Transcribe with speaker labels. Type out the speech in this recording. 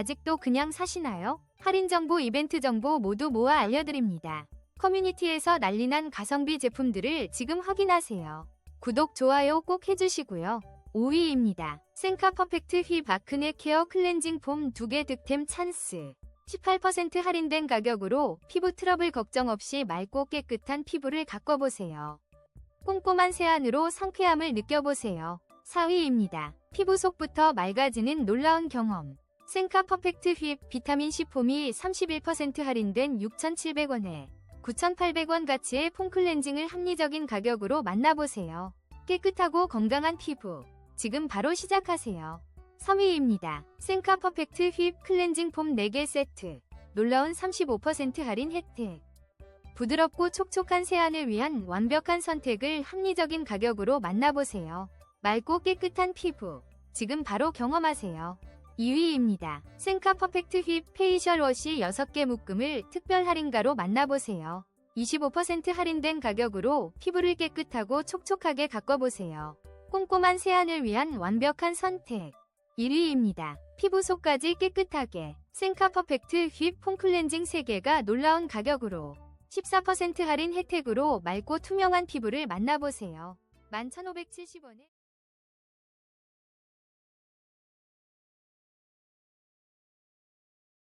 Speaker 1: 아직도 그냥 사시나요? 할인 정보, 이벤트 정보 모두 모아 알려드립니다. 커뮤니티에서 난리난 가성비 제품들을 지금 확인하세요. 구독, 좋아요 꼭 해주시고요. 5위입니다. 생카 퍼펙트 휘 바크네 케어 클렌징 폼 2개 득템 찬스. 18% 할인된 가격으로 피부 트러블 걱정 없이 맑고 깨끗한 피부를 가꿔보세요. 꼼꼼한 세안으로 상쾌함을 느껴보세요. 4위입니다. 피부 속부터 맑아지는 놀라운 경험. 생카 퍼펙트 휘 비타민C 폼이 31% 할인된 6,700원에 9,800원 가치의 폼 클렌징을 합리적인 가격으로 만나보세요. 깨끗하고 건강한 피부. 지금 바로 시작하세요. 3위입니다. 생카 퍼펙트 휘 클렌징 폼 4개 세트. 놀라운 35% 할인 혜택. 부드럽고 촉촉한 세안을 위한 완벽한 선택을 합리적인 가격으로 만나보세요. 맑고 깨끗한 피부. 지금 바로 경험하세요. 2위입니다. 생카 퍼펙트 휘 페이셜 워시 6개 묶음을 특별 할인가로 만나보세요. 25% 할인된 가격으로 피부를 깨끗하고 촉촉하게 가꿔보세요. 꼼꼼한 세안을 위한 완벽한 선택. 1위입니다. 피부 속까지 깨끗하게 생카 퍼펙트 휘폼 클렌징 3개가 놀라운 가격으로 14% 할인 혜택으로 맑고 투명한 피부를 만나보세요. 11,570원에